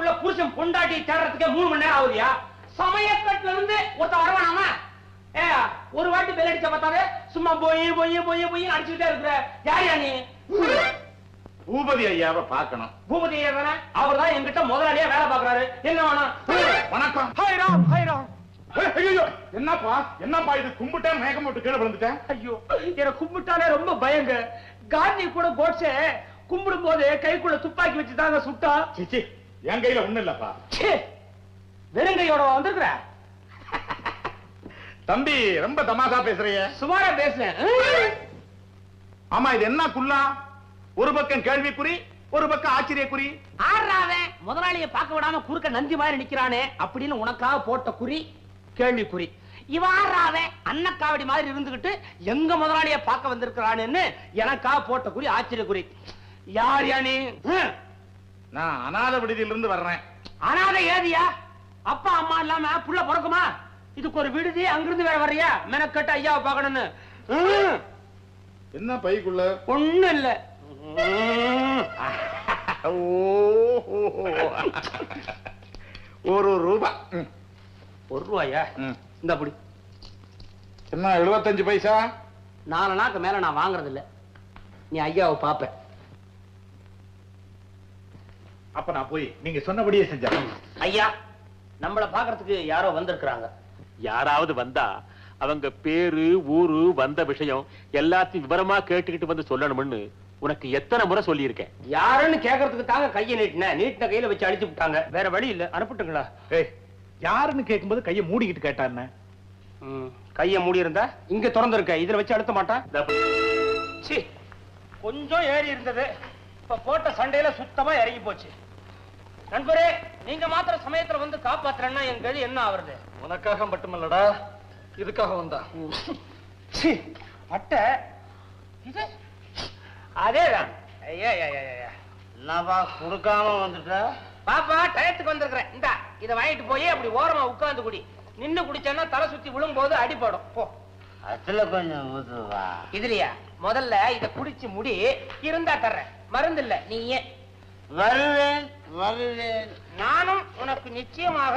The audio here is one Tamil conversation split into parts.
வீட்டுக்குள்ள புருஷன் பொண்டாட்டி தேடுறதுக்கே மூணு மணி நேரம் ஆகுதியா? சமயக்கட்டுல இருந்து ஒருத்த வரவானாமா ஏ ஒரு வாட்டி பெல் அடிச்ச பார்த்தாவே சும்மா போய் போய் போய் போய் அடிச்சுக்கிட்டே இருக்கிற. யாரியா நீ? பூபதி ஐயாவை பார்க்கணும். பூபதி ஐயா தானே? அவர் தான் என்கிட்ட முதலாளியா வேலை பாக்குறாரு என்ன வேணும்? வணக்கம். ஹாய் ராம் ஹாய் என்னப்பா? என்னப்பா இது? கும்பிட்டேன் மேகம் போட்டு கீழே விழுந்துட்டேன். ஐயோ எனக்கு கும்பிட்டாலே ரொம்ப பயங்க. காந்தி கூட கோட்ஸே கும்பிடும் போது கைக்குள்ள துப்பாக்கி வச்சு தாங்க சுட்டா சிச்சி என் கையில ஒண்ணு இல்லப்பா. வெறுங்கையோட வந்திருக்கிற? தம்பி ரொம்ப தமாஷா பேசுறியே. சுமாரா பேசுறேன். ஆமா இது என்ன குல்லா? ஒரு பக்கம் கேள்விக்குறி ஒரு பக்கம் ஆச்சரியக்குறி. ஆடுறாவே முதலாளிய பார்க்க விடாம குறுக்க நந்தி மாதிரி நிக்கிறானே அப்படின்னு உனக்காக போட்ட குறி கேள்விக்குறி. இவ ஆடுறாவே அன்னக்காவடி மாதிரி இருந்துகிட்டு எங்க முதலாளிய பார்க்க வந்திருக்கிறானேன்னு எனக்காக போட்ட குறி ஆச்சரியக்குறி. யார் யா நீ? ஹம். நான் அநாத விடுதியிலிருந்து வர்றேன். அனாதை ஏதியா? அப்பா அம்மா இல்லாம புள்ள பிறக்குமா? இதுக்கு ஒரு விடுதி அங்கிருந்து வேற வர்றியா? மெனக்கட்டு ஐயாவை பார்க்கணும்னு. என்ன பைக்குள்ள? ஒண்ணும் இல்ல. ஒரு ரூபா. ஒரு ரூபாயா. இந்த அப்படி என்ன எழுபத்தஞ்சு பைசா? நாலு நாக்கு மேல நான் வாங்குறது இல்ல நீ ஐயாவை பாப்ப. அப்ப நான் போய் நீங்க சொன்னபடியே செஞ்சேன் ஐயா நம்மள பாக்குறதுக்கு யாரோ வந்திருக்கிறாங்க. யாராவது வந்தா அவங்க பேரு ஊரு வந்த விஷயம் எல்லாத்தையும் விவரமா கேட்டுக்கிட்டு வந்து சொல்லணும்னு உனக்கு எத்தனை முறை சொல்லியிருக்கேன். யாருன்னு கேக்குறதுக்கு தாங்க கையை நீட்டின? நீட்டின கையில வச்சு அடிச்சு விட்டாங்க. வேற வழி இல்ல. அனுப்பிட்டுங்களா? ஏய் யாருன்னு கேட்கும்போது கையை மூடிக்கிட்டு கேட்டான்னு ம், கைய மூடி இருந்தா இங்க திறந்திருக்க. இதுல வச்சு அழுத்த மாட்டான் கொஞ்சம் ஏறி இருந்தது. இப்ப போட்ட சண்டையில சுத்தமா இறங்கி போச்சு. நண்பரே நீங்க மாத்திர சமயத்துல வந்து காப்பாத்துறேன்னா என் கதி என்ன ஆவறது? உனக்காக மட்டுமல்லடா இதுக்காக வந்தா. சீ, அட்டை இது? அதேதான். ஐயா ஐயா என்னப்பா கொடுக்காம வந்துட்ட? பாப்பா டயத்துக்கு வந்திருக்கிறேன். இந்தா இதை வாங்கிட்டு போய் அப்படி ஓரமா உட்கார்ந்து குடி. நின்னு குடிச்சேன்னா தலை சுத்தி விழும்போது அடிபடும் போ. அதுல கொஞ்சம் இதுலயா? முதல்ல இத குடிச்சு முடி இருந்தா தர்றேன். மருந்து இல்ல நீ ஏன் வருவேன் வருவேன். நானும் உனக்கு நிச்சயமாக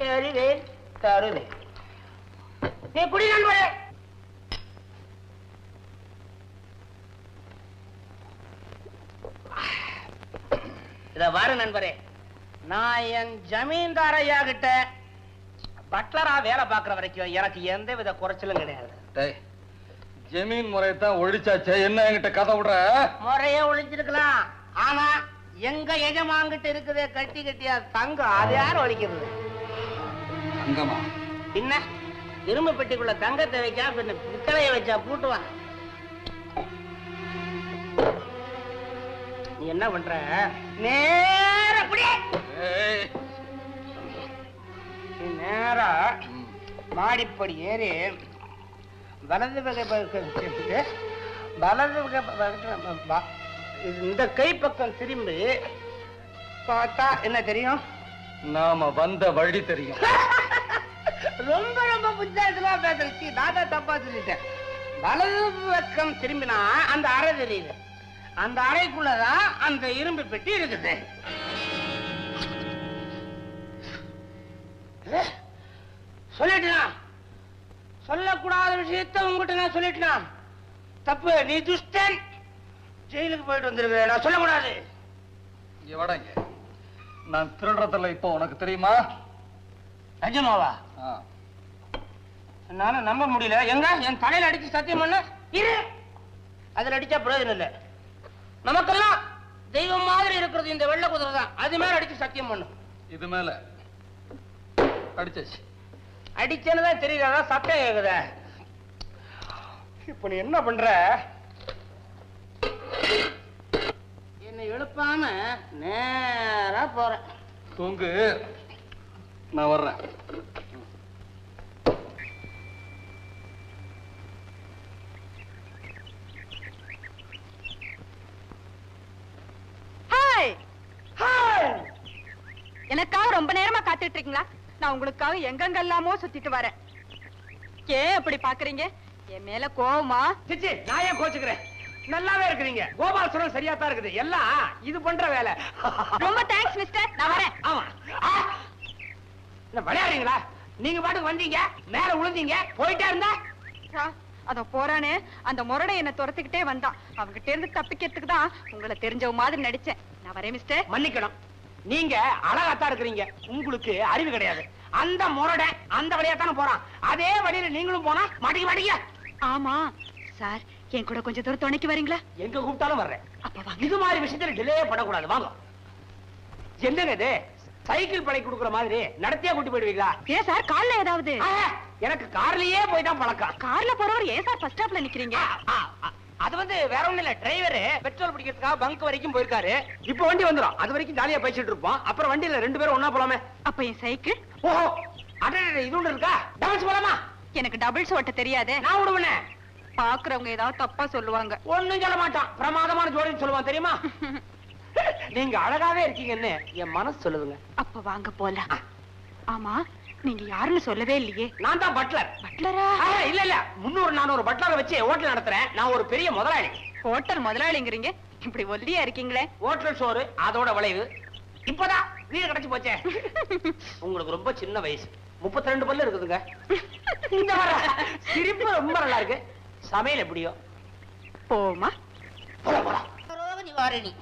தருவேன் தருவேன். நீ குடி நண்பரே. இத பாரு நண்பரே. நான் என் ஜமீன்தார் ஐயா கிட்ட பட்லரா வேலை பார்க்கிற வரைக்கும் எனக்கு எந்த வித குறைச்சலும் கிடையாது. டேய் ஜமீன் முறையை தான் ஒழிச்சாச்சே. என்ன என்கிட்ட கதை விடுற? முறையே ஒழிச்சிருக்கலாம் ஆனா எங்க எஜமாங்கிட்ட இருக்குதே கட்டி கட்டியா தங்கம் அது யார் ஒழிக்கிறது? அங்கமா பின்ன இரும்பு பெட்டிக்குள்ள தங்கத்தை வைக்கா பின்ன பித்தளைய வச்சா பூட்டுவான். நீ என்ன பண்ற? நேர அப்படியே நீ நேரா மாடிப்படி ஏறி வலது வகை திரும்பி, வலது வகை இந்த கை பக்கம் திரும்பி பார்த்தா என்ன தெரியும்? நாம வந்த வழி தெரியும். ரொம்ப ரொம்ப புத்தாசமா பேசுறச்சு நான் தான் தப்பா சொல்லிட்டேன். வலது பக்கம் திரும்பினா அந்த அறை தெரியுது. அந்த அறைக்குள்ளதான் அந்த இரும்பு பெட்டி இருக்குது. சொல்லிட்டேனா? சொல்லக்கூடாத விஷயத்த உங்ககிட்ட நான் சொல்லிட்டேனா? தப்பு நீ துஷ்டன். ஜெயிலுக்கு போயிட்டு வந்திருக்க நான் சொல்லக்கூடாது. இங்க வடங்க நான் திருடுறதில்ல இப்போ உனக்கு தெரியுமா? ஆ. என்னால நம்ப முடியல. எங்க? என் தலையில அடிச்சு சத்தியம் பண்ண? இரு. அதுல அடிச்சா பிரயோஜனம் இல்ல. நமக்கெல்லாம் தெய்வம் மாதிரி இருக்கிறது இந்த வெள்ளை குதிரை தான். அது மேல அடிச்சு சத்தியம் பண்ணும் இது மேல. அடிச்சாச்சு. அடிச்சேன்னு தான் தெரியுது அதான் சத்தம் கேக்குத. இப்ப நீ என்ன பண்ற? என்னை எழுப்பாம நேரா போற தூங்கு. நான் வர்றேன். ஹாய்! எனக்காக ரொம்ப நேரமா காத்துட்டு இருக்கீங்களா? நான் உங்களுக்காக எங்கெங்கெல்லாமோ சுத்திட்டு வரேன். ஏன் அப்படி பாக்குறீங்க? என் மேல கோவமா? சிச்சி நான் ஏன் கோச்சுக்கிறேன்? நல்லாவே இருக்கிறீங்க. கோபால் சுரல் சரியா தான் இருக்குது. எல்லாம் இது பண்ற வேலை. ரொம்ப தேங்க்ஸ் மிஸ்டர் நான் வரேன். ஆமா. விளையாடுறீங்களா? நீங்க பாட்டுக்கு வந்தீங்க மேல விழுந்தீங்க போயிட்டே இருந்தா? அதோ போறானே. அந்த முரடை என்ன துரத்துக்கிட்டே வந்தான். அவங்கிட்ட இருந்து தப்பிக்கிறதுக்கு தான் உங்களை தெரிஞ்சவ மாதிரி நடிச்சேன். நான் வரேன் மிஸ்டர் மன்னிக்கணும். நீங்க அழகாத்தான் இருக்கிறீங்க. உங்களுக்கு அறிவு கிடையாது. அந்த முரடை அந்த வழியா தானே போறான். அதே வழியில நீங்களும் போனா மாட்டிக்க மாட்டீங்க ஆமா. சார் என் கூட கொஞ்சம் தூரம் துணைக்கு வரீங்களா? எங்க கூப்பிட்டாலும் வர்றேன். அப்ப வாங்க. இது மாதிரி விஷயத்துல டிலே பண்ணக்கூடாது வாங்க. என்னங்க இது? சைக்கிள் படை கொடுக்குற மாதிரி நடத்தியா கூட்டி போயிடுவீங்களா? ஏன் சார் கால்ல ஏதாவது? எனக்கு கார்லயே போய் தான் பழக்கம். கார்ல போறவர் ஏன் சார் பஸ் ஸ்டாப்ல நிக்கிறீங்க? அது வந்து வேற ஒண்ணும் இல்ல. டிரைவர் பெட்ரோல் பிடிக்கிறதுக்காக பங்க் வரைக்கும் போயிருக்காரு. இப்போ வண்டி வந்துரும். அது வரைக்கும் ஜாலியா பேசிட்டு இருப்போம். அப்புறம் வண்டியில ரெண்டு பேரும் ஒண்ணா போலாமே. அப்ப என் சைக்கிள் ஓஹோ. அடடே இது ஒண்ணு இருக்கா? டான்ஸ் போலாமா? எனக்கு டபுள்ஸ் ஓட்ட தெரியாதே. நான் விடுவேனே. பாக்குறவங்க ஏதாவது தப்பா சொல்லுவாங்க. ஒண்ணும் சொல்ல மாட்டான். பிரமாதமான ஜோடின்னு சொல்லுவான் தெரியுமா? நீங்க அழகாவே இருக்கீங்கன்னு என் மனசு சொல்லுதுங்க. அப்ப வாங்க போலாம். ஆமா நீங்க யாருன்னு சொல்லவே இல்லையே. நான் தான் பட்லர் பட்லரா இல்ல இல்ல. முன்னூறு நானூறு பட்லரை வச்சு ஹோட்டல் நடத்துறேன். நான் ஒரு பெரிய முதலாளி. ஹோட்டல் முதலாளிங்கிறீங்க? இப்படி ஒல்லியா இருக்கீங்களே. ஹோட்டல் சோறு அதோட விளைவு. இப்பதான் வீடு கிடைச்சு போச்சே. உங்களுக்கு ரொம்ப சின்ன வயசு. முப்பத்தி ரெண்டு பல்லு இருக்குதுங்க. இந்த வர சிரிப்பு ரொம்ப நல்லா இருக்கு சமையல் எப்படியோ. போமா போலாம் போலாம் ரோக நிவாரணி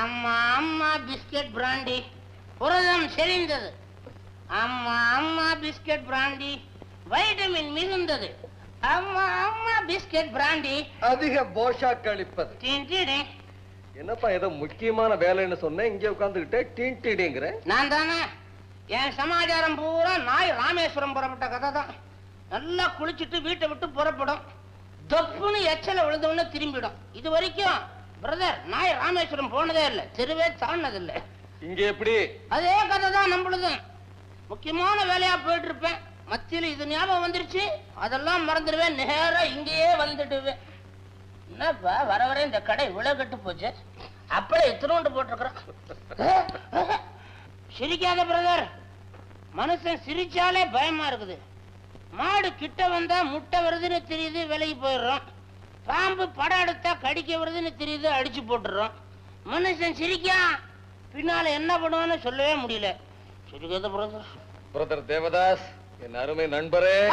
அம்மா அம்மா பிஸ்கெட் பிராண்டி. புரதம் செறிந்தது. அம்மா அம்மா பிஸ்கெட் பிராண்டி. வைட்டமின் மிகுந்தது. அம்மா அம்மா பிஸ்கெட் பிராண்டி. அதிக போஷா கழிப்பது டீன் டீடே. என்னப்பா ஏதோ முக்கியமான வேலைன்னு சொன்னேன் இங்க உட்காந்துக்கிட்டே டீன் டீடிங்கிற நான் தானே. என் சமாச்சாரம் பூரா நாய் ராமேஸ்வரம் புறப்பட்ட கதை தான் நல்லா குளிச்சுட்டு வீட்டை விட்டு புறப்படும். தொப்புன்னு எச்சல விழுந்தவொடனே திரும்பிடும். இது வரைக்கும் பிரதர் நாய் ராமேஸ்வரம் போனதே இல்லை. தெருவே தாண்டது இல்லை இங்க எப்படி? அதே கதை தான் நம்மளுது முக்கியமான வேலையா போயிட்டு இருப்பேன் மத்தியில இது ஞாபகம் வந்துருச்சு. அதெல்லாம் மறந்துடுவேன். நேரா இங்கேயே வந்துடுவேன் என்னப்பா வர வர இந்த கடை இவ்வளவு கெட்டு போச்சு. அப்படியே இத்தினோண்டு போட்டிருக்கிறான் சிரிக்காத பிரதர். மனுஷன் சிரிச்சாலே பயமா இருக்குது. மாடு கிட்ட வந்தா முட்டை வருதுன்னு தெரியுது விலகி போயிடுறோம். பாம்பு படம் எடுத்தா கடிக்க வருதுன்னு தெரியுது அடிச்சு போட்டுறோம் மனுஷன் சிரிக்கான். பின்னால என்ன பண்ணுவான்னு சொல்லவே முடியல. சிரிக்காத பிரதர். பிரதர் தேவதாஸ் என் அருமை நண்பரே.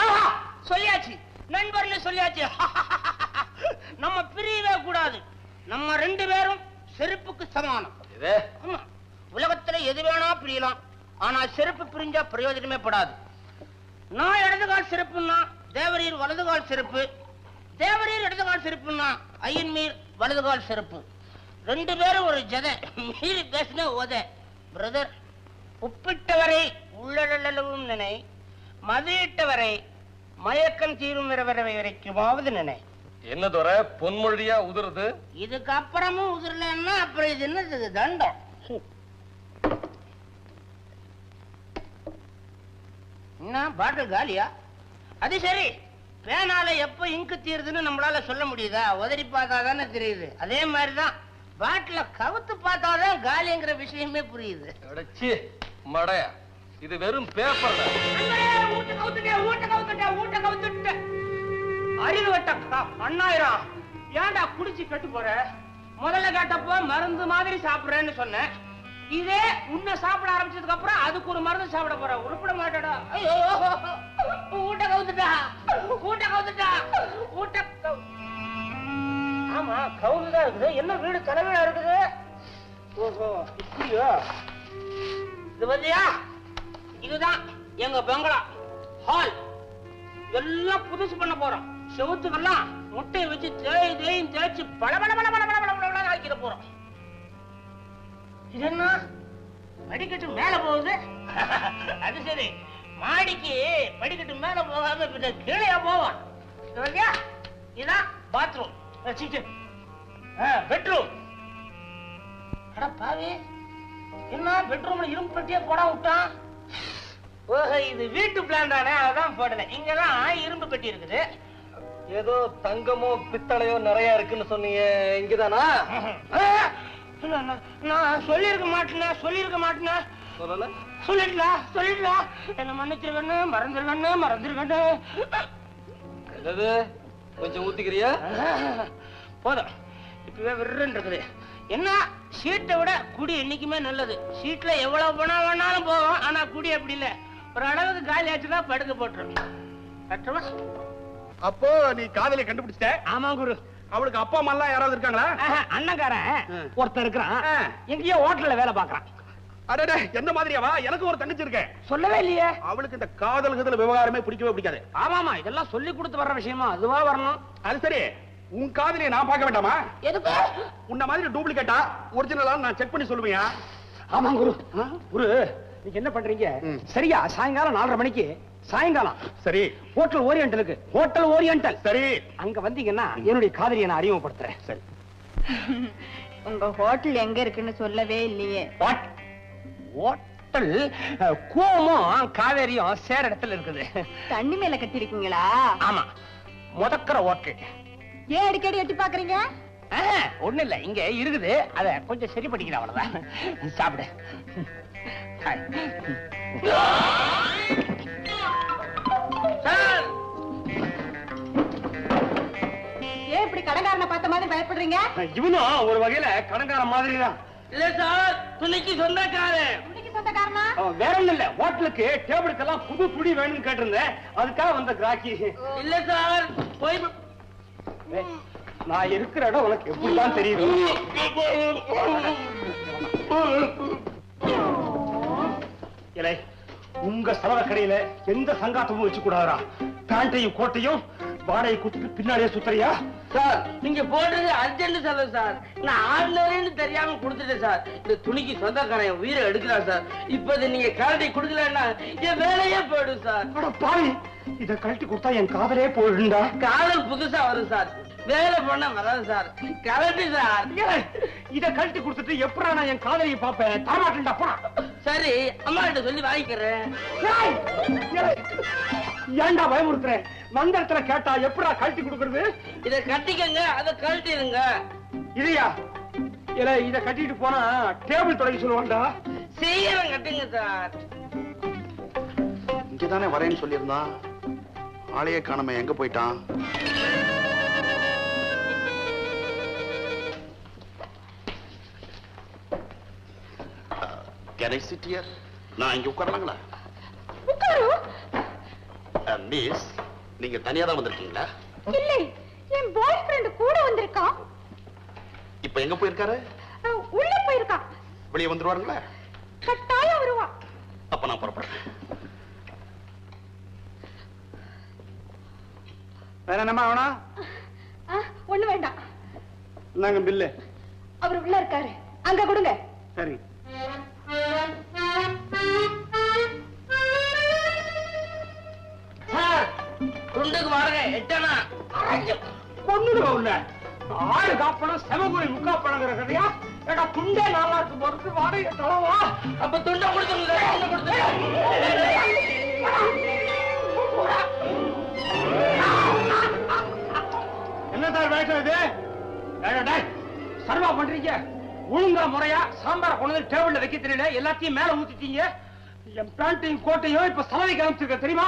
சொல்லியாச்சு. நண்பர்ல சொல்லியாச்சு. நம்ம பிரியவே கூடாது. நம்ம ரெண்டு பேரும் செருப்புக்கு சமானம். உலகத்துல எது வேணா பிரியலாம். ஆனா செருப்பு பிரிஞ்சா பிரயோஜனமே படாது. நான் இடது கால் செருப்புன்னா தேவரீர் வலது கால் செருப்பு. தேவரீர் இடது கால் செருப்புன்னா ஐயன் மீர் வலது கால் செருப்பு. ரெண்டு பேரும் ஒரு ஜதை. மீறி பேசின உத பிரதர் உப்பிட்டவரை உள்ளளவும் நினை. மதியிட்டவரை மயக்கம் தீரும் வரை வரை வரைக்குமாவது நினை. என்ன துறை பொன்மொழியா உதிருது? இதுக்கு அப்புறமும் உதிரலன்னா அப்புறம் இது என்னது தண்டம். என்ன பாட்டில் காலியா? அது சரி. பேனால எப்ப இங்கு தீருதுன்னு நம்மளால சொல்ல முடியுதா? உதறி பார்த்தா தானே தெரியுது. அதே மாதிரிதான் பாட்டில கவுத்து பார்த்தாதான் காலிங்கிற விஷயமே புரியுது. மடையா. இது வெறும் பேப்பர் நண்பரே, ஊட்ட கவுத்துட்டேன், ஊட்ட ஊட்ட கவுத்துட்டேன். அறிவு வெட்ட அண்ணாயிரம் ஏன்டா குடிச்சு கெட்டு போற? முதல்ல கேட்டப்போ மருந்து மாதிரி சாப்பிடுறேன்னு சொன்னேன். இதே உன்னை சாப்பிட ஆரம்பிச்சதுக்கு அப்புறம் அதுக்கு ஒரு மருந்து சாப்பிட போற. உருப்பிட மாட்டடா. ஐயோ ஊட்ட கவுத்துட்டா? ஊட்ட கவுத்துட்டா? ஊட்ட கவு- ஆமா கவுந்துதான் இருக்குது. என்ன வீடு தலைவீடா இருக்குது? ஓஹோ இப்படியோ? இது பத்தியா இதுதான் எங்க பங்களா. ஹால் எல்லாம் புதுசு பண்ண போறோம். செவுத்துக்கெல்லாம் முட்டையை வச்சு தேய் தேயும் தேய்ச்சி பல பல பல பல பல பல பல ஆக்கிட போறோம். இது என்ன படிக்கட்டு மேல போகுது? அது சரி. மாடிக்கு படிக்கட்டு மேல போகாம பின்ன கீழே போவான் இதான் பாத்ரூம் பெட்ரூம் அட பாவி என்ன? பெட்ரூம்ல இரும்பு பெட்டியே போட விட்டான்? ஓஹோ இது வீட்டு பிளான் தானே? அதான் போடல. இங்கதான் இரும்பு பெட்டி இருக்குது. ஏதோ தங்கமோ பித்தளையோ நிறைய இருக்குன்னு சொன்னீங்க. இங்கதானா? நான்- சொல்லியிருக்க மாட்டேனே? சொல்லியிருக்க மாட்டேனே? சொல்லல. சொல்லிடலாம் சொல்லிடலாம் என்ன மன்னிச்சிருக்கண்ணு மறந்துருக்கண்ணு மறந்துருக்கண்ணு என்னது? கொஞ்சம் ஊத்திக்கிறியா? போதும். இப்பவே விருன்னு இருக்குது என்ன? சீட்டை விட குடி என்னைக்குமே நல்லது. சீட்ல எவ்வளவு பணம் வேணாலும் போகும் ஆனா குடி அப்படி இல்ல. ஒரு அளவுக்கு காலி ஆச்சுன்னா படுக்க போட்டுரும். கட்டுமா? அப்போ நீ காதலை கண்டுபிடிச்சிட்ட? ஆமா குரு. அவளுக்கு அப்பா அம்மா எல்லாம் யாராவது இருக்காங்களா? ம். ஒருத்தன் இருக்கிறான். எங்கேயோ ஹோட்டல்ல வேலை பாக்குறான் அடடே என்ன மாதிரியாவா? எனக்கு ஒரு தங்கச்சி இருக்கேன் சொல்லவே இல்லையே. அவளுக்கு இந்த காதல் கதல் விவகாரமே பிடிக்கவே பிடிக்காது. ஆமாமா இதெல்லாம் சொல்லி கொடுத்து வர்ற விஷயமா அதுவா வரணும். அது சரி. உன் காதலியை நான் பார்க்க வேண்டாமா? எதுக்கு? உன்ன மாதிரி டூப்ளிகேட்டா ஒரிஜினலா நான் செக் பண்ணி சொல்லுவியா? ஆமா குரு. குரு நீங்க என்ன பண்றீங்க. சரியா சாயங்காலம் நாலரை மணிக்கு சாயங்காலம். சரி. ஹோட்டல் ஓரியண்டலுக்கு ஹோட்டல் ஓரியண்டல் சரி. அங்க வந்தீங்கன்னா என்னுடைய காதலியை நான் அறிமுகப்படுத்துறேன். சரி. உங்க ஹோட்டல் எங்க இருக்குன்னு சொல்லவே இல்லையே. ஹோட்டல் அஹ், கூவமும் காவேரியும் சேர இடத்துல இருக்குது. தண்ணி மேல கட்டிருக்கீங்களா ஆமா. முதக்கிற ஹோட்டல் ஏன் அடிக்கடி எட்டி பாக்குறீங்க ஒண்ணு இல்ல. இங்க இருக்குது. அத கொஞ்சம் சரி பண்ணிக்கிறேன் அவ்வளவுதான். சாப்பிடு. ஏன் இப்படி கடைக்காரனை பார்த்த மாதிரி பயப்படுறீங்க? இவனும் ஒரு வகையில கடங்கார மாதிரி தான் இல்ல சார் துணிக்கு சொந்தக்காரனா. வேற ஒண்ணும் இல்ல. ஹோட்டலுக்கு டேபிளுக்கெல்லாம் புது புடி வேணும்னு கேட்டிருந்தேன். அதுக்காக வந்த கிராக்கி. இல்ல சார் போய் நான் இருக்கிற இடம் உனக்கு எப்படிதான் தெரியும் இலை உங்க சலவை கடையில எந்த சங்காத்தமும் வச்சு கூடாதா பேண்டையும் கோட்டையும் வாடகை குடுத்து பின்னாடியே சுத்தறியா? சார் நீங்க போடுறது அர்ஜென்ட் செலவு சார். நான் ஆர்டினரின்னு தெரியாம கொடுத்துட்டேன் சார். இந்த துணிக்கு சொந்தக்காரன் என் உயிரை எடுக்கிறான் சார். இப்ப இதை நீங்க கரண்டி கொடுக்கலன்னா என் வேலையே போயிடும் சார். பாவி இத கழட்டி கொடுத்தா என் காதலே போயிடுண்டா காதல் புதுசா வரும் சார். வேலை பண்ண வராது சார். கரண்டி சார். இத கழட்டி கொடுத்துட்டு எப்படா நான் என் காதலியை பாப்பேன் தரமாட்டேன்டா சரி அம்மா கிட்ட சொல்லி வாங்கிக்கிறேன். ஏன்டா பயமுறுத்துறேன் வந்த இடத்துல கேட்டா எப்படா கழட்டி கொடுக்கறது? இதை கட்டிக்கங்க அதை கழட்டிடுங்க. இல்லையா இல்ல இத கட்டிட்டு போனா டேபிள் தொடங்கி சொல்லுவான்டா. சீக்கிரம் கட்டுங்க சார். இங்கதானே வரேன்னு சொல்லியிருந்தான். ஆளையே காணாம எங்க போயிட்டான்? Can I sit here? நான் இங்க உட்காரலாங்களா? மிஸ் நீங்க தனியா தான் வந்திருக்கீங்களா? இல்லை என் பாய் ஃப்ரெண்ட் கூட வந்திருக்கான். இப்ப எங்க போயிருக்காரு? உள்ள போயிருக்கான். வெளியே வந்துருவாருங்களா? கட்டாயம் வருவான். அப்ப நான் புறப்படுறேன். வேற என்னமா அஹ், ஒண்ணு வேண்டாம். நாங்க பில்லு. அவர் உள்ள இருக்காரு. அங்க கொடுங்க. எட்டனா கொண்டுடுவா உன்ன. ஆடு காப்பணம் செமகுரி முக்கா பணங்கிற கதையா ஏடா துண்டே நல்லா இருக்கு பொறுத்து வாடகை தளவா அப்ப துண்டை கொடுத்துருங்க துண்டை கொடுத்துருங்க என்ன சார் வேஷம் இது? சர்வா பண்றீங்க. ஒழுங்கா முறையா சாம்பார கொண்டு டேபிள்ல வைக்க தெரியல. எல்லாத்தையும் மேல ஊத்திட்டீங்க. என் பேண்ட்டையும் கோட்டையும் இப்ப சலவைக்கு அனுப்பிச்சிருக்க தெரியுமா?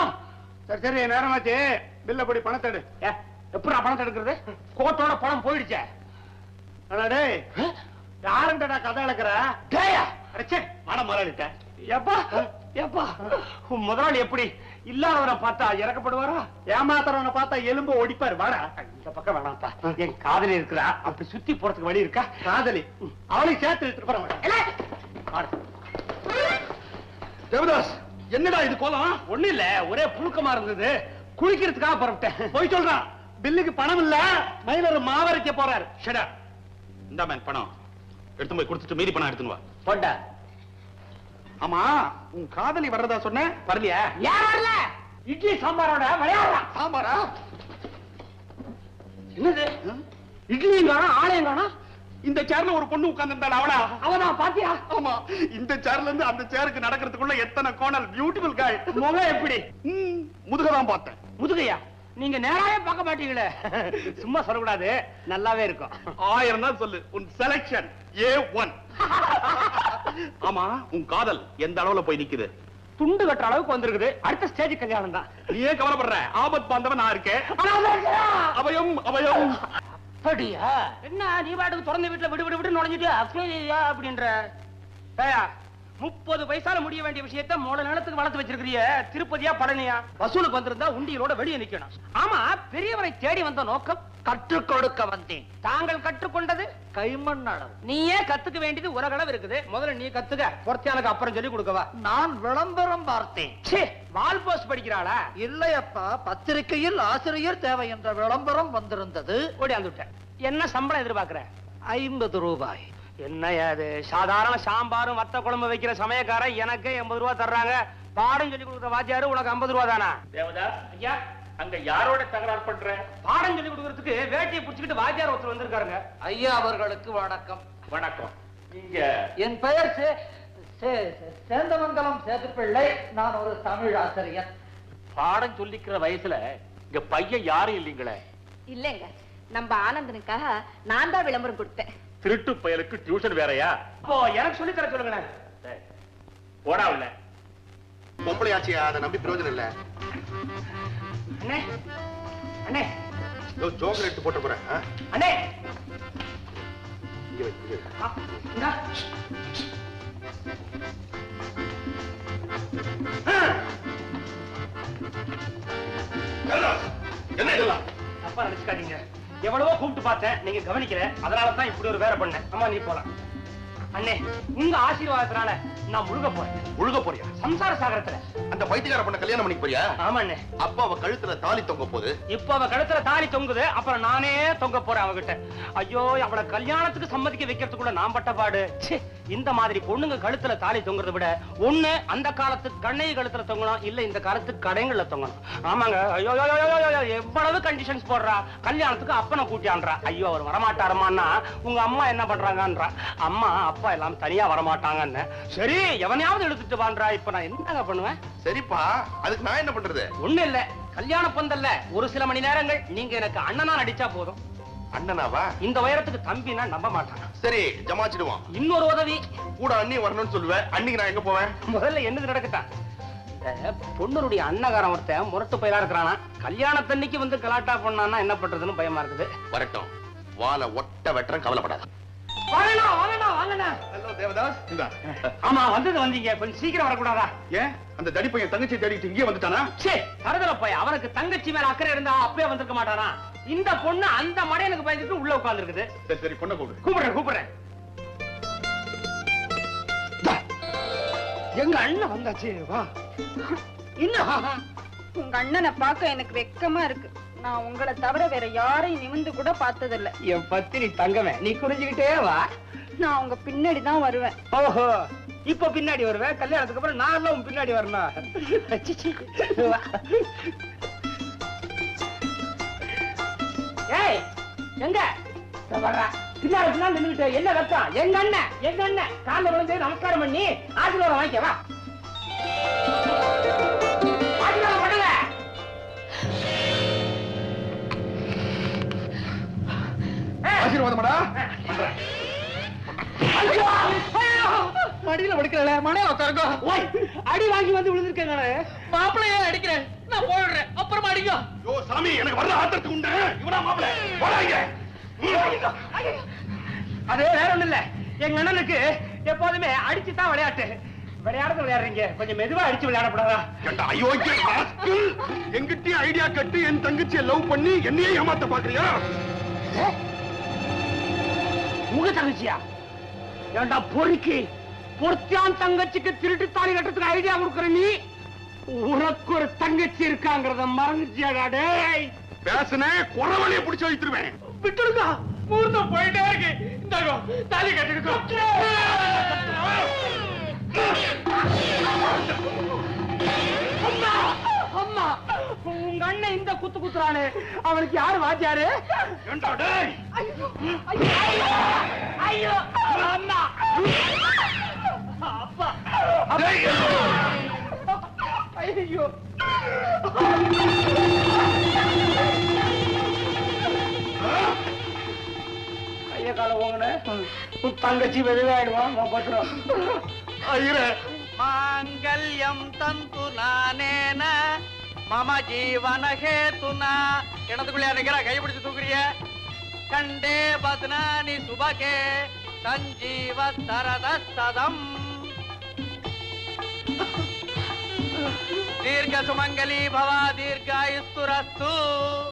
சரி சரி நேரமாச்சு. பில்ல படி பணத்தை எடு. ஏ, எப்படிடா பணத்தை எடுக்கிறது? கோட்டோட பணம் போயிடுச்சே. அடா கதை இழக்கிற? டேயா? அடச்சே மட முதலாளிட்ட எப்பா? எப்பா? உன் முதலாளி எப்படி? இல்லாதவரை பார்த்தா இறக்கப்படுவாரா? ஏமாத்துறவனை பார்த்தா எலும்பு ஒடிப்பாரு. வாடா. இந்த பக்கம் வேணாம்ப்பா. என் காதலி இருக்கிறா. அப்படி சுத்தி போறதுக்கு வழி இருக்கா? காதலி? அவளையும் சேர்த்து எடுத்துட்டு தேவதாஸ் என்னடா இது கோலம்? ஒண்ணு இல்ல. ஒரே புழுக்கமா இருந்தது. குளிக்கிறதுக்காக புறப்பட்டேன். போய் சொல்றான் பில்லுக்கு பணம் இல்ல. மயிலர் மாவரைக்க போறாரு. ஷடா. இந்த மேன் பணம். எடுத்து போய் கொடுத்துட்டு மீதி பணம் எடுத்துன்னு வா. போட்டா ஆமா உன் காதலி வர்றதா சொன்ன? வரலையா? யார் வரல? இட்லி சாம்பாரோட விளையாடுறான் சாம்பாரா? என்னது? இட்லியும் காணும் ஆலயம் காணும் இந்த சேர்ல ஒரு பொண்ணு உட்கார்ந்திருந்தாள் அவளா? அவனா பாத்தியா? ஆமா இந்த சேர்ல இருந்து அந்த சேருக்கு நடக்கிறதுக்குள்ள எத்தனை கோணல் பியூட்டிஃபுல் காய் முகம் எப்படி? முதுகதான் பார்த்தேன். முதுகையா? நீங்க நேராவே பார்க்க மாட்டீங்களே. சும்மா சொல்லக்கூடாது. நல்லாவே இருக்கும். ஆயிரம் தான் சொல்லு. உன் செலக்ஷன் ஏ ஒன் ஆமா உன் காதல் எந்த அளவுல போய் நிக்குது? துண்டு கட்டுற அளவுக்கு வந்திருக்குது. அடுத்த ஸ்டேஜ் கல்யாணம் தான். நீ ஏன் கவலைப்படுற? ஆபத் பாந்தவன் நான் இருக்கேன். அபயம் அபயம் அப்படியா? என்ன நீ பாட்டுக்கு திறந்த வீட்டுல விடு விடு விடு நுழைஞ்சிட்டு அப்படின்ற. முப்பது பைசால முடிய வேண்டிய விஷயத்த மூணு நிலத்துக்கு வளர்த்து வச்சிருக்கிறிய? திருப்பதியா பழனியா? வசூலுக்கு வந்திருந்தா உண்டியலோட வெளியே நிக்கணும். ஆமா பெரியவரை தேடி வந்த நோக்கம் கற்றுக் கொடுக்க வந்தேன். தாங்கள் கற்றுக்கொண்டது கைமண் அளவு. நீயே கத்துக்க வேண்டியது உலகளவு இருக்குது. முதல்ல நீ கத்துக்க. பொறுத்தியானுக்கு அப்புறம் சொல்லி கொடுக்கவா? நான் விளம்பரம் பார்த்தேன். ச்சே வால் போஸ்ட் படிக்கிறாளா? இல்லையப்பா பத்திரிகையில் ஆசிரியர் தேவை என்ற விளம்பரம் வந்திருந்தது. விட்டேன் என்ன சம்பளம் எதிர்பார்க்கிற? ஐம்பது ரூபாய். என்ன அது? சாதாரண சாம்பாரும் வத்த குழம்பு வைக்கிற சமயக்காரன் எனக்கு எண்பது ரூபா தர்றாங்க. பாடம் சொல்லி கொடுக்குற வாத்தியாரு உனக்கு ஐம்பது ரூபா தானா? தேவதாஸ் ஐயா அங்க யாரோட தகராறு பண்ற? பாடம் சொல்லி கொடுக்கறதுக்கு வேட்டியை புடிச்சுக்கிட்டு வாத்தியார் ஒருத்தர் வந்திருக்காருங்க. ஐயா அவர்களுக்கு வணக்கம். வணக்கம். நீங்க என் பெயர் சே- சே- சே- சேந்தமங்கலம் சேதுப்பிள்ளை. நான் ஒரு தமிழ் ஆசிரியர். பாடம் சொல்லிக்கிற வயசுல இங்க பையன் யாரும் இல்லீங்களே? இல்லைங்க. நம்ம ஆனந்தனுக்காக நான் தான் விளம்பரம் கொடுத்தேன். திருட்டு பயலுக்கு டியூஷன் வேறயா? அப்போ எனக்கு சொல்லி தர சொல்லுங்களேன். போடா உள்ள பொம்பளை ஆச்சு அதை நம்பி பிரயோஜனம் இல்ல. அண்ணே அண்ணே. ஜோக்கர் எடுத்து போட்ட போறேன்? அண்ணே. என்ன இதெல்லாம்? தப்பா நினைச்சுக்காதீங்க. எவ்வளவோ கூப்பிட்டு பார்த்தேன் நீங்க கவனிக்கல. அதனால தான் இப்படி ஒரு வேலை பண்ணேன். அம்மா நீ போலாம். அண்ணே உங்க ஆசீர்வாதத்தினால நான் முழுக போறேன். முழுக போறியா? சம்சார சாகரத்துல. அந்த பைத்தியக்கார பொண்ண கல்யாணம் பண்ணிக்க போறியா? ஆமா அண்ணே அப்ப அவ கழுத்துல தாலி தொங்க போது இப்ப அவ கழுத்துல தாலி தொங்குது அப்புறம் நானே தொங்க போறேன் அவகிட்ட. ஐயோ அவளை கல்யாணத்துக்கு சம்மதிக்க வைக்கிறதுக்குள்ள நான் பட்ட பாடு. இந்த மாதிரி பொண்ணுங்க கழுத்துல தாலி தொங்குறதை விட ஒண்ணு அந்த காலத்து கண்ணை கழுத்துல தொங்கணும் இல்ல இந்த காலத்து கடைங்கள்ல தொங்கணும். ஆமாங்க. ஐயோ, எவ்வளவு கண்டிஷன்ஸ் போடுறா? கல்யாணத்துக்கு அப்பனை கூட்டியான்றா. ஐயோ அவர் வரமாட்டாருமான்னா உங்க அம்மா என்ன பண்றாங்கன்றா. அம்மா அப்பா எல்லாம் தனியா வரமாட்டாங்கன்னு. சரி எவனையாவது எடுத்துட்டு வான்றா. இப்ப நான் என்னங்க பண்ணுவேன்? சரிப்பா அதுக்கு நான் என்ன பண்றது? ஒண்ணு இல்ல. கல்யாண பந்தல்ல ஒரு சில மணி நேரங்கள் நீங்க எனக்கு அண்ணனா நடிச்சா போதும். அண்ணனாவா? இந்த உயரத்துக்கு தம்பினா நம்ப மாட்டான்? சரி ஜமாச்சிடுவான். இன்னொரு உதவி. கூட அண்ணி வரணும்னு சொல்லுவேன் அன்னைக்கு நான் எங்க போவேன்? முதல்ல என்னது நடக்கட்டா இந்த பொண்ணுடைய அன்னகாரம் ஒருத்தன் முரட்டு பயிலா இருக்கிறானா? கல்யாணத்தன்னைக்கு வந்து கலாட்டா பண்ணான்னா என்ன பண்றதுன்னு பயமா இருக்குது. வரட்டும். வாழை ஒட்ட வெட்டுறேன் கவலைப்படாத. வாங்கண்ணா வாங்கண்ணா வாங்கண்ணா. ஹலோ தேவதாஸ். இந்த. ஆமா வந்தது வந்தீங்க. கொஞ்சம் சீக்கிரம் வரக்கூடாதா? ஏன்? அந்த தடி பையன் தங்கச்சி தேடிட்டு இங்கே வந்துட்டானா? சே தரதல போய் அவனுக்கு தங்கச்சி மேல அக்கறை இருந்தா அப்பவே வந்திருக்க மாட்டானா? இந்த பொண்ணு அந்த மடையனுக்கு பயந்துட்டு உள்ள உட்கார்ந்து இருக்குது சரி சரி பொண்ணை கூப்பிடு. கூப்பிடுறேன் கூப்பிடுறேன். எங்க அண்ணன் வந்தாச்சு வா. உங்க அண்ணனை பார்க்க எனக்கு வெக்கமா இருக்கு. நான் உங்களை தவிர வேற யாரையும் நிமிந்து கூட பார்த்ததில்ல. என் பத்தினி தங்கமே நீ குறிஞ்சுக்கிட்டே வா. நான் உங்க பின்னாடி தான் வருவேன். ஓஹோ இப்ப பின்னாடி வருவேன். கல்யாணத்துக்கு அப்புறம் நான் எல்லாம் உன் பின்னாடி வரணும். ஏய் எங்க? நின்னுகிட்டு என்ன வெக்கம்? எங்க அண்ணன்? எங்க அண்ணன்? காலைல விழுந்து நமஸ்காரம் பண்ணி ஆசீர்வாதம் வாங்கிக்க ஆசீர்வாதமாடா! மடியில படுக்கிறல மனைய உட்காருங்க. ஓய், அடி வாங்கி வந்து விழுந்திருக்கேங்க மாப்பிள்ளையே அடிக்கிறேன். நான் போயிடுறேன். அப்புறமா அடிங்க. யோ சாமி எனக்கு வர்ற ஆத்திரத்துக்கு உண்டு. இவனா மாப்பிள போடாங்க அது வேற ஒண்ணு இல்ல. எங்க அண்ணனுக்கு எப்போதுமே அடிச்சு தான் விளையாட்டு. விளையாடுறது விளையாடுறீங்க. கொஞ்சம் மெதுவா அடிச்சு விளையாடக்கூடாதா? ஏண்டா அயோக்கிய எங்கிட்டயும் ஐடியா கட்டு என் தங்கச்சியை லவ் பண்ணி என்னையே ஏமாத்த பாக்குறியா? உங்க தங்கச்சியா ஏண்டா பொறுக்கி? பொறுத்தியான் தங்கச்சிக்கு திருட்டு தாலி கட்டுறதுக்கு ஐடியா கொடுக்குற நீ? உனக்கு ஒரு தங்கச்சி இருக்காங்கிறத மறந்துச்சியாடா டேய். பேசுன குறவழிய புடிச்சு வைத்துருவேன். விட்டுடுங்க. முகூர்த்தம் போயிட்டே இருக்கு. இந்தாங்க தாலி கட்டிடுங்க உங்க அண்ணன் இந்த குத்து குத்துறானே? அவனுக்கு யாரு வாத்தியாரு? ஐயோ ஐயோ ஐயோ அம்மா. அப்பா. ஐயோ. கைய கால ஓங்கன. தங்கச்சி வெதுவாயிடுவான் மாங்கல்யம் தந்து நானேன. மம ஜீவனகே ஹேதுனா கிணத்துக்குள்ளே நிக்கிற கை பிடிச்சு தூக்குறிய. கண்டே பத்னானி சுபகே சஞ்சீவ சரத சதம் தீர்க்க சுமங்கலி பவா தீர்காயுஸ்துரஸ்து